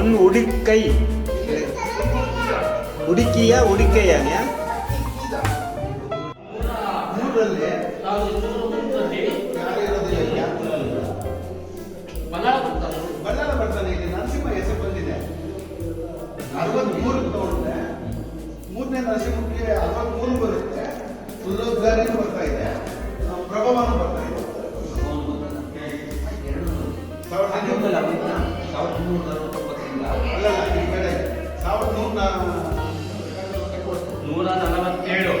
ಒಂದು ಉಡಿಕೈ ಉಡುಕಿಯ ಇರೋದಿಲ್ಲ ಬಲ್ಲಾಳ ಬರ್ತಾನೆ ಇಲ್ಲಿ ನರಸಿಂಹ ಹೆಸರು ಬಂದಿದೆ ಅರವತ್ಮೂರು ತಗೊಂಡ್ರೆ ಮೂರನೇ ನರಸಿಂಹಕ್ಕೆ ಅರವತ್ಮೂರು ಬರುತ್ತೆ ಸುಲ್ಲೋದ್ಗಾರಿನೂ ಬರ್ತಾ ಇದೆ ಪ್ರಭಾವನೂ ಬರ್ತಾ ಇದೆ ಸಾವಿರದ ಹನ್ನೊಂದು ಸಾವಿರದ ನೂರ ನೂರ ನಲವತ್ತೇಳು.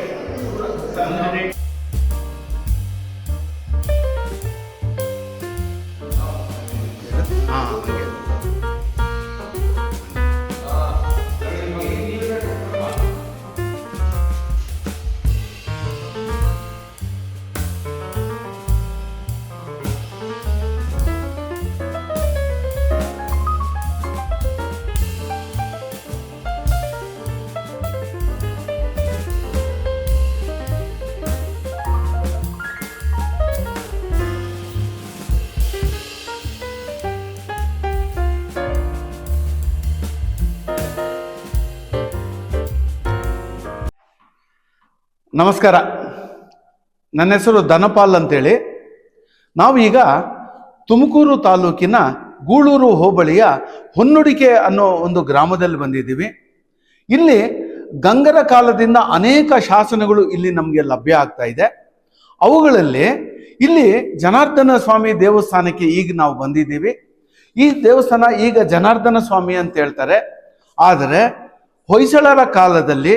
ನಮಸ್ಕಾರ. ನನ್ನ ಹೆಸರು ಧನಪಾಲ್ ಅಂತೇಳಿ. ನಾವೀಗ ತುಮಕೂರು ತಾಲೂಕಿನ ಗೂಳೂರು ಹೋಬಳಿಯ ಹೊನ್ನುಡಿಕೆ ಅನ್ನೋ ಒಂದು ಗ್ರಾಮದಲ್ಲಿ ಬಂದಿದ್ದೀವಿ. ಇಲ್ಲಿ ಗಂಗರ ಕಾಲದಿಂದ ಅನೇಕ ಶಾಸನಗಳು ಇಲ್ಲಿ ನಮಗೆ ಲಭ್ಯ ಆಗ್ತಾ ಇದೆ. ಅವುಗಳಲ್ಲಿ ಇಲ್ಲಿ ಜನಾರ್ದನ ಸ್ವಾಮಿ ದೇವಸ್ಥಾನಕ್ಕೆ ಈಗ ನಾವು ಬಂದಿದ್ದೀವಿ. ಈ ದೇವಸ್ಥಾನ ಈಗ ಜನಾರ್ದನ ಸ್ವಾಮಿ ಅಂತ ಹೇಳ್ತಾರೆ. ಆದರೆ ಹೊಯ್ಸಳರ ಕಾಲದಲ್ಲಿ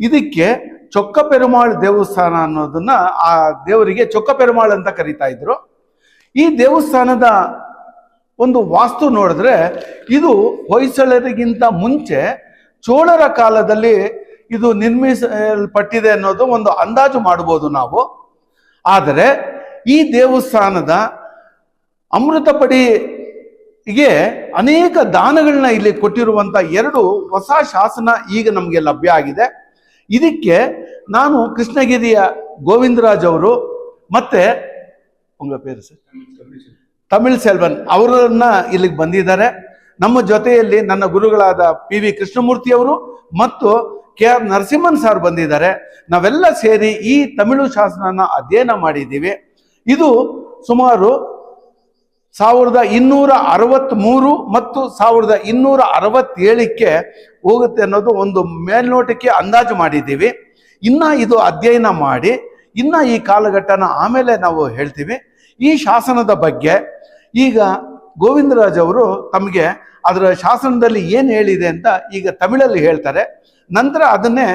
ಇದಕ್ಕೆ ಚೊಕ್ಕ ಪೆರುಮಾಳ್ ದೇವಸ್ಥಾನ ಅನ್ನೋದನ್ನ ಆ ದೇವರಿಗೆ ಚೊಕ್ಕ ಪೆರುಮಾಳ್ ಅಂತ ಕರೀತಾ ಇದ್ರು. ಈ ದೇವಸ್ಥಾನದ ಒಂದು ವಾಸ್ತು ನೋಡಿದ್ರೆ ಇದು ಹೊಯ್ಸಳರಿಗಿಂತ ಮುಂಚೆ ಚೋಳರ ಕಾಲದಲ್ಲಿ ಇದು ನಿರ್ಮಿಸಲ್ಪಟ್ಟಿದೆ ಅನ್ನೋದು ಒಂದು ಅಂದಾಜು ಮಾಡಬಹುದು ನಾವು. ಆದರೆ ಈ ದೇವಸ್ಥಾನದ ಅಮೃತಪಡಿಗೆ ಅನೇಕ ದಾನಗಳನ್ನ ಇಲ್ಲಿ ಕೊಟ್ಟಿರುವಂತ ಎರಡು ಹೊಸ ಶಾಸನ ಈಗ ನಮಗೆ ಲಭ್ಯ ಆಗಿದೆ. ಇದಕ್ಕೆ ನಾನು ಕೃಷ್ಣಗಿರಿಯ ಗೋವಿಂದರಾಜ್ ಅವರು ಮತ್ತೆ ಉಂಗ ಪೇರು ಸರ್. ತಮಿಳ್ ಸೆಲ್ವನ್ ಅವರನ್ನ ಇಲ್ಲಿಗೆ ಬಂದಿದ್ದಾರೆ. ನಮ್ಮ ಜೊತೆಯಲ್ಲಿ ನನ್ನ ಗುರುಗಳಾದ ಪಿ ವಿ ಕೃಷ್ಣಮೂರ್ತಿ ಅವರು ಮತ್ತು ಕೆ ಆರ್ ನರಸಿಂಹನ್ ಸರ್ ಬಂದಿದ್ದಾರೆ. ನಾವೆಲ್ಲ ಸೇರಿ ಈ ತಮಿಳು ಶಾಸನನ ಅಧ್ಯಯನ ಮಾಡಿದ್ದೀವಿ. ಇದು ಸುಮಾರು ಸಾವಿರದ ಇನ್ನೂರ ಅರವತ್ತ್ಮೂರು ಮತ್ತು ಸಾವಿರದ ಇನ್ನೂರ ಅರವತ್ತೇಳಕ್ಕೆ ಹೋಗುತ್ತೆ ಅನ್ನೋದು ಒಂದು ಮೇಲ್ನೋಟಕ್ಕೆ ಅಂದಾಜು ಮಾಡಿದ್ದೀವಿ. ಇನ್ನ ಇದು ಅಧ್ಯಯನ ಮಾಡಿ, ಇನ್ನ ಈ ಕಾಲಘಟ್ಟನ ಆಮೇಲೆ ನಾವು ಹೇಳ್ತೀವಿ. ಈ ಶಾಸನದ ಬಗ್ಗೆ ಈಗ ಗೋವಿಂದರಾಜ್ ಅವರು ತಮಗೆ ಅದರ ಶಾಸನದಲ್ಲಿ ಏನು ಹೇಳಿದೆ ಅಂತ ಈಗ ತಮಿಳಲ್ಲಿ ಹೇಳ್ತಾರೆ. ನಂತರ ಅದನ್ನೇ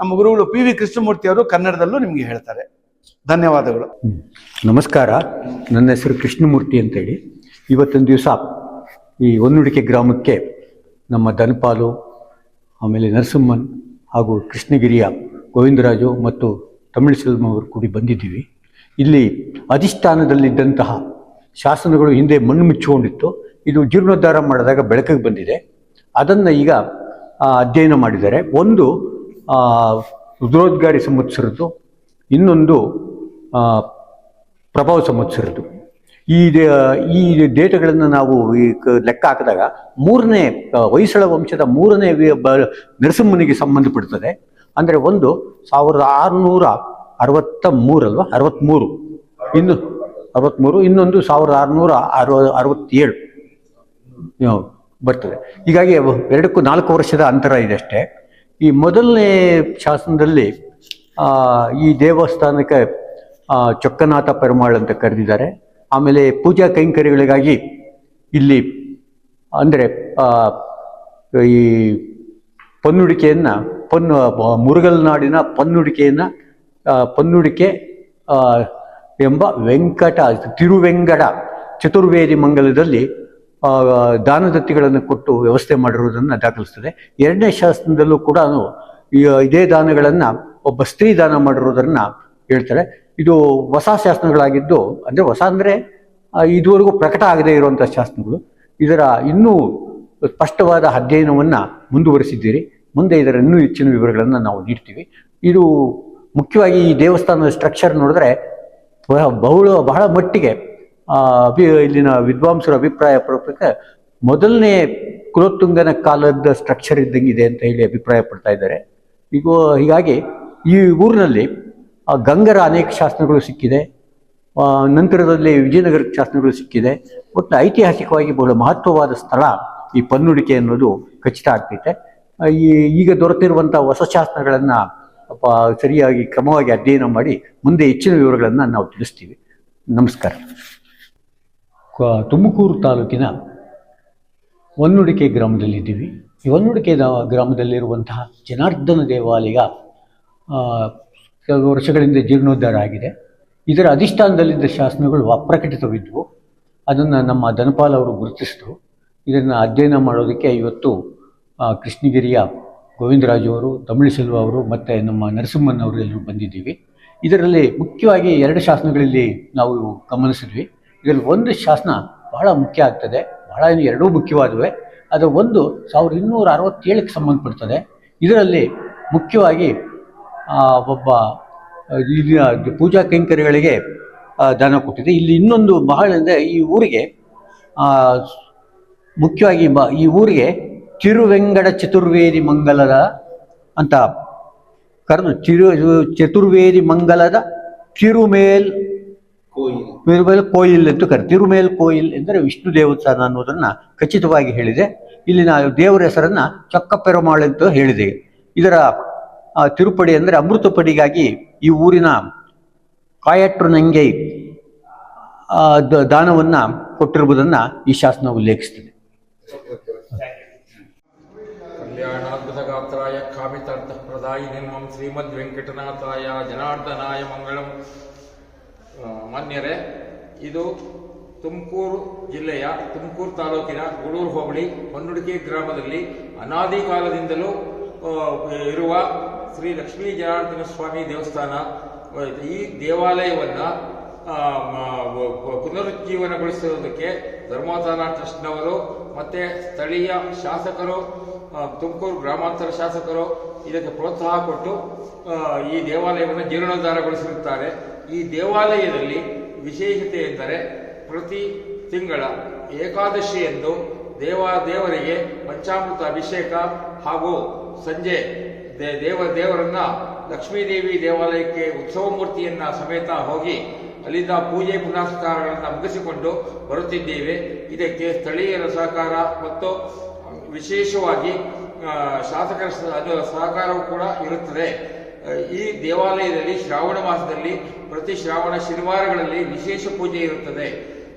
ನಮ್ಮ ಗುರುಗಳು ಪಿ ವಿ ಕೃಷ್ಣಮೂರ್ತಿ ಅವರು ಕನ್ನಡದಲ್ಲೂ ನಿಮಗೆ ಹೇಳ್ತಾರೆ. ಧನ್ಯವಾದಗಳು. ನಮಸ್ಕಾರ. ನನ್ನ ಹೆಸರು ಕೃಷ್ಣಮೂರ್ತಿ ಅಂತೇಳಿ. ಇವತ್ತೊಂದು ದಿವಸ ಈ ಒನ್ನುಡಿಕೆ ಗ್ರಾಮಕ್ಕೆ ನಮ್ಮ ಧನಪಾಲು ಆಮೇಲೆ ನರಸಿಂಹನ್ ಹಾಗೂ ಕೃಷ್ಣಗಿರಿಯ ಗೋವಿಂದರಾಜು ಮತ್ತು ತಮಿಳು ಸೆಲ್ವಂ ಅವರು ಕೂಡಿ ಬಂದಿದ್ದೀವಿ. ಇಲ್ಲಿ ಅಧಿಷ್ಠಾನದಲ್ಲಿದ್ದಂತಹ ಶಾಸನಗಳು ಹಿಂದೆ ಮಣ್ಣು ಮುಚ್ಚಿಕೊಂಡಿತ್ತು. ಇದು ಜೀರ್ಣೋದ್ಧಾರ ಮಾಡಿದಾಗ ಬೆಳಕಿಗೆ ಬಂದಿದೆ. ಅದನ್ನು ಈಗ ಅಧ್ಯಯನ ಮಾಡಿದ್ದಾರೆ. ಒಂದು ರುದ್ರೋದ್ಗಾರಿ ಸಂವತ್ಸರದ್ದು, ಇನ್ನೊಂದು ಪ್ರಭಾವ ಸಂವತ್ಸರದ್ದು ಈ ಈ ಡೇಟಗಳನ್ನು ನಾವು ಈ ಲೆಕ್ಕ ಹಾಕಿದಾಗ ಮೂರನೇ ಹೊಯ್ಸಳ ವಂಶದ ಮೂರನೇ ನರಸಿಂಹನಿಗೆ ಸಂಬಂಧಪಡ್ತದೆ. ಅಂದರೆ ಒಂದು ಸಾವಿರದ ಆರುನೂರ ಅರವತ್ತ ಮೂರಲ್ವಾ? ಅರವತ್ತ್ಮೂರು ಇನ್ನು ಅರವತ್ತ್ಮೂರು ಇನ್ನೊಂದು ಸಾವಿರದ ಆರುನೂರ ಅರವ, ಅರವತ್ತೇಳು. ಬರ್ತದೆ. ಹೀಗಾಗಿ ಎರಡಕ್ಕೂ ನಾಲ್ಕು ವರ್ಷದ ಅಂತರ ಇದೆ ಅಷ್ಟೇ. ಈ ಮೊದಲನೇ ಶಾಸನದಲ್ಲಿ ಈ ದೇವಸ್ಥಾನಕ್ಕೆ ಚೊಕ್ಕನಾಥ ಪೆರುಮಾಳ್ ಅಂತ ಕರೆದಿದ್ದಾರೆ. ಆಮೇಲೆ ಪೂಜಾ ಕೈಂಕರ್ಯಗಳಿಗಾಗಿ ಇಲ್ಲಿ ಅಂದರೆ ಈ ಪೊನ್ನುಡಿಕೆಯನ್ನು ಪನ್ನು ಮುರುಗಲ್ನಾಡಿನ ಪನ್ನುಡಿಕೆಯನ್ನ ಪನ್ನುಡಿಕೆ ಎಂಬ ವೆಂಕಟ, ತಿರುವೆಂಗಡ ಚತುರ್ವೇದಿ ಮಂಗಲದಲ್ಲಿ ದಾನದತ್ತಿಗಳನ್ನು ಕೊಟ್ಟು ವ್ಯವಸ್ಥೆ ಮಾಡಿರುವುದನ್ನು ದಾಖಲಿಸ್ತದೆ. ಎರಡನೇ ಶಾಸನದಲ್ಲೂ ಕೂಡ ಇದೇ ದಾನಗಳನ್ನು ಒಬ್ಬ ಸ್ತ್ರೀ ದಾನ ಮಾಡಿರುವುದನ್ನು ಹೇಳ್ತಾರೆ. ಇದು ಹೊಸ ಶಾಸನಗಳಾಗಿದ್ದು, ಅಂದರೆ ಹೊಸ ಅಂದರೆ ಇದುವರೆಗೂ ಪ್ರಕಟ ಆಗದೇ ಇರುವಂಥ ಶಾಸನಗಳು. ಇದರ ಇನ್ನೂ ಸ್ಪಷ್ಟವಾದ ಅಧ್ಯಯನವನ್ನು ಮುಂದುವರಿಸಿದ್ದೀರಿ. ಮುಂದೆ ಇದರ ಇನ್ನೂ ಹೆಚ್ಚಿನ ವಿವರಗಳನ್ನು ನಾವು ನೀಡ್ತೀವಿ. ಇದು ಮುಖ್ಯವಾಗಿ ಈ ದೇವಸ್ಥಾನದ ಸ್ಟ್ರಕ್ಚರ್ ನೋಡಿದ್ರೆ ಬಹಳ, ಬಹುಳ ಮಟ್ಟಿಗೆ ಅಭಿ, ಇಲ್ಲಿನ ವಿದ್ವಾಂಸರ ಅಭಿಪ್ರಾಯ ಪ್ರಕಾರ ಮೊದಲನೇ ಕುಲೋತ್ತುಂಗನ ಕಾಲದ ಸ್ಟ್ರಕ್ಚರ್ ಇದ್ದಂಗಿದೆ ಅಂತ ಹೇಳಿ ಅಭಿಪ್ರಾಯ ಪಡ್ತಾ ಇದ್ದಾರೆ. ಈಗ, ಹೀಗಾಗಿ ಈ ಊರಿನಲ್ಲಿ ಗಂಗರ ಅನೇಕ ಶಾಸನಗಳು ಸಿಕ್ಕಿದೆ. ಆ, ನಂತರದಲ್ಲಿ ವಿಜಯನಗರ ಶಾಸನಗಳು ಸಿಕ್ಕಿದೆ. ಒಟ್ಟು ಐತಿಹಾಸಿಕವಾಗಿ ಬಹಳ ಮಹತ್ವವಾದ ಸ್ಥಳ ಈ ಪನ್ನುಡಿಕೆ ಅನ್ನೋದು ಖಚಿತ ಆಗ್ತೈತೆ. ಈ ಈಗ ದೊರೆತಿರುವಂಥ ಹೊಸ ಶಾಸನಗಳನ್ನು ಸರಿಯಾಗಿ ಕ್ರಮವಾಗಿ ಅಧ್ಯಯನ ಮಾಡಿ ಮುಂದೆ ಹೆಚ್ಚಿನ ವಿವರಗಳನ್ನು ನಾವು ತಿಳಿಸ್ತೀವಿ. ನಮಸ್ಕಾರ. ತುಮಕೂರು ತಾಲೂಕಿನ ಹೊನ್ನುಡಿಕೆ ಗ್ರಾಮದಲ್ಲಿದ್ದೀವಿ. ಈ ಹೊನ್ನುಡಿಕೆ ದ- ಗ್ರಾಮದಲ್ಲಿರುವಂತಹ ಜನಾರ್ದನ ದೇವಾಲಯ ಆ, ಕೆಲವು ವರ್ಷಗಳಿಂದ ಜೀರ್ಣೋದ್ಧಾರ ಆಗಿದೆ. ಇದರ ಅಧಿಷ್ಠಾನದಲ್ಲಿದ್ದ ಶಾಸನಗಳು ಅಪ್ರಕಟಿತವಿದ್ದವು ಅದನ್ನು ನಮ್ಮ ಧನಪಾಲ್ ಅವರು ಗುರುತಿಸಿದ್ರು. ಇದನ್ನು ಅಧ್ಯಯನ ಮಾಡೋದಕ್ಕೆ ಇವತ್ತು ಕೃಷ್ಣಗಿರಿಯ ಗೋವಿಂದರಾಜು ಅವರು, ತಮಿಳು ಸೆಲ್ವ ಅವರು ಮತ್ತು ನಮ್ಮ ನರಸಿಂಹನ್ ಅವರು ಎಲ್ಲರೂ ಬಂದಿದ್ದೀವಿ. ಇದರಲ್ಲಿ ಮುಖ್ಯವಾಗಿ ಎರಡು ಶಾಸನಗಳಲ್ಲಿ ನಾವು ಗಮನಿಸಿದ್ವಿ. ಇದರಲ್ಲಿ ಒಂದು ಶಾಸನ ಬಹಳ ಮುಖ್ಯ ಆಗ್ತದೆ. ಬಹಳ ಎರಡೂ ಮುಖ್ಯವಾದವೆ. ಅದು ಒಂದು ಸಾವಿರದ ಇನ್ನೂರ ಅರವತ್ತೇಳಕ್ಕೆ ಸಂಬಂಧಪಡ್ತದೆ. ಇದರಲ್ಲಿ ಮುಖ್ಯವಾಗಿ ಒಬ್ಬ ಇಲ್ಲಿ ಇಲ್ಲಿನ ಪೂಜಾ ಕೈಂಕರ್ಯಗಳಿಗೆ ದಾನ ಕೊಟ್ಟಿದೆ. ಇಲ್ಲಿ ಇನ್ನೊಂದು ಬಹಳ ಅಂದರೆ ಈ ಊರಿಗೆ ಮುಖ್ಯವಾಗಿ ಬ, ಈ ಊರಿಗೆ ತಿರುವೆಂಗಡ ಚತುರ್ವೇದಿ ಮಂಗಲದ ಅಂತ ಕರೆದು, ತಿರು, ಚತುರ್ವೇದಿ ಮಂಗಲದ ತಿರುಮೇಲ್ ತಿರುಮೇಲ್ ಕೋಯಿಲ್ ಎಂದು ಕರೆ ತಿರುಮೇಲ್ ಕೋಯಿಲ್ ಎಂದರೆ ವಿಷ್ಣು ದೇವಸ್ಥಾನ ಅನ್ನೋದನ್ನು ಖಚಿತವಾಗಿ ಹೇಳಿದೆ. ಇಲ್ಲಿನ ದೇವರ ಹೆಸರನ್ನ ಚೊಕ್ಕಪೆರುಮಾಳ್ ಅಂತ ಹೇಳಿದೆ. ಇದರ ತಿರುಪಡಿ ಅಂದರೆ ಅಮೃತಪಡಿಗಾಗಿ ಈ ಊರಿನ ಕಾಯಟ್ರು ನಂಗೆ ದಾನವನ್ನು ಕೊಟ್ಟಿರುವುದನ್ನ ಈ ಶಾಸನ ಉಲ್ಲೇಖಿಸ್ತದೆ ಕಲ್ಯಾಣಾದ್ಭುತಗಾತ್ರಾಯ ಕಾಮಿತಾರ್ಥಪ್ರದಾಯಿ ನಿರ್ಮಂ ಶ್ರೀಮದ್ ವೆಂಕಟನಾಥಾಯ ಜನಾರ್ದನಾಯ ಮಂಗಳಂ. ಮಾನ್ಯರೇ, ಇದು ತುಮಕೂರು ಜಿಲ್ಲೆಯ ತುಮಕೂರು ತಾಲೂಕಿನ ಗೂಡೂರು ಹೋಬಳಿ ಹೊನ್ನುಡಿಕೆ ಗ್ರಾಮದಲ್ಲಿ ಅನಾದಿ ಕಾಲದಿಂದಲೂ ಇರುವ ಶ್ರೀ ಲಕ್ಷ್ಮೀ ಜನಾರ್ದನ ಸ್ವಾಮಿ ದೇವಸ್ಥಾನ ಈ ದೇವಾಲಯವನ್ನು ಪುನರುಜ್ಜೀವನಗೊಳಿಸುವುದಕ್ಕೆ ಧರ್ಮೋತ್ಥಾನ ಟ್ರಸ್ಟ್ನವರು, ಮತ್ತು ಸ್ಥಳೀಯ ಶಾಸಕರು ತುಮಕೂರು ಗ್ರಾಮಾಂತರ ಶಾಸಕರು ಇದಕ್ಕೆ ಪ್ರೋತ್ಸಾಹ ಕೊಟ್ಟು ಈ ದೇವಾಲಯವನ್ನು ಜೀರ್ಣೋದ್ಧಾರಗೊಳಿಸಿರುತ್ತಾರೆ. ಈ ದೇವಾಲಯದಲ್ಲಿ ವಿಶೇಷತೆ ಎಂದರೆ ಪ್ರತಿ ತಿಂಗಳ ಏಕಾದಶಿಯಂದು ದೇವ, ದೇವರಿಗೆ ಪಂಚಾಮೃತ ಅಭಿಷೇಕ ಹಾಗೂ ಸಂಜೆ ದೇವ ದೇವರನ್ನ ಲಕ್ಷ್ಮೀದೇವಿ ದೇವಾಲಯಕ್ಕೆ ಉತ್ಸವ ಮೂರ್ತಿಯನ್ನ ಸಮೇತ ಹೋಗಿ ಅಲ್ಲಿಂದ ಪೂಜೆ ಪುನಸ್ಕಾರಗಳನ್ನು ಮುಗಿಸಿಕೊಂಡು ಬರುತ್ತಿದ್ದೇವೆ. ಇದಕ್ಕೆ ಸ್ಥಳೀಯರ ಸಹಕಾರ ಮತ್ತು ವಿಶೇಷವಾಗಿ ಶಾಸಕರ ಸಹಕಾರವೂ ಕೂಡ ಇರುತ್ತದೆ. ಈ ದೇವಾಲಯದಲ್ಲಿ ಶ್ರಾವಣ ಮಾಸದಲ್ಲಿ ಪ್ರತಿ ಶ್ರಾವಣ ಶನಿವಾರಗಳಲ್ಲಿ ವಿಶೇಷ ಪೂಜೆ ಇರುತ್ತದೆ.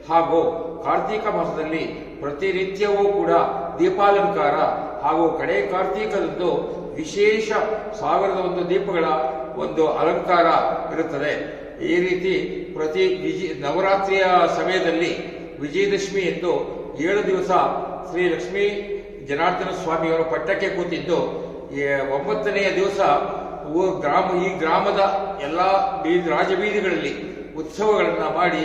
ಹಾಗೂ ಕಾರ್ತೀಕ ಮಾಸದಲ್ಲಿ ಪ್ರತಿನಿತ್ಯವೂ ಕೂಡ ದೀಪಾಲಂಕಾರ ಹಾಗೂ ಕಡೆ ಕಾರ್ತೀಕದಂದು ವಿಶೇಷ ಸಾವಿರದ ಒಂದು ದೀಪಗಳ ಒಂದು ಅಲಂಕಾರ ಇರುತ್ತದೆ. ಈ ರೀತಿ ಪ್ರತಿ ವಿಜಯ ನವರಾತ್ರಿಯ ಸಮಯದಲ್ಲಿ ವಿಜಯದಶಮಿ ಎಂದು ಏಳು ದಿವಸ ಶ್ರೀ ಲಕ್ಷ್ಮೀ ಜನಾರ್ದನ ಸ್ವಾಮಿಯವರು ಪಟ್ಟಕ್ಕೆ ಕೂತಿದ್ದು ಒಂಬತ್ತನೆಯ ದಿವಸ ಗ್ರಾಮ, ಈ ಗ್ರಾಮದ ಎಲ್ಲ ಬೀದಿ ರಾಜಬೀದಿಗಳಲ್ಲಿ ಉತ್ಸವಗಳನ್ನು ಮಾಡಿ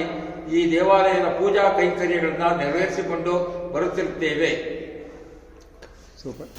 ಈ ದೇವಾಲಯದ ಪೂಜಾ ಕೈಂಕರ್ಯಗಳನ್ನು ನೆರವೇರಿಸಿಕೊಂಡು ಬರುತ್ತಿರುತ್ತೇವೆ. సూపర్.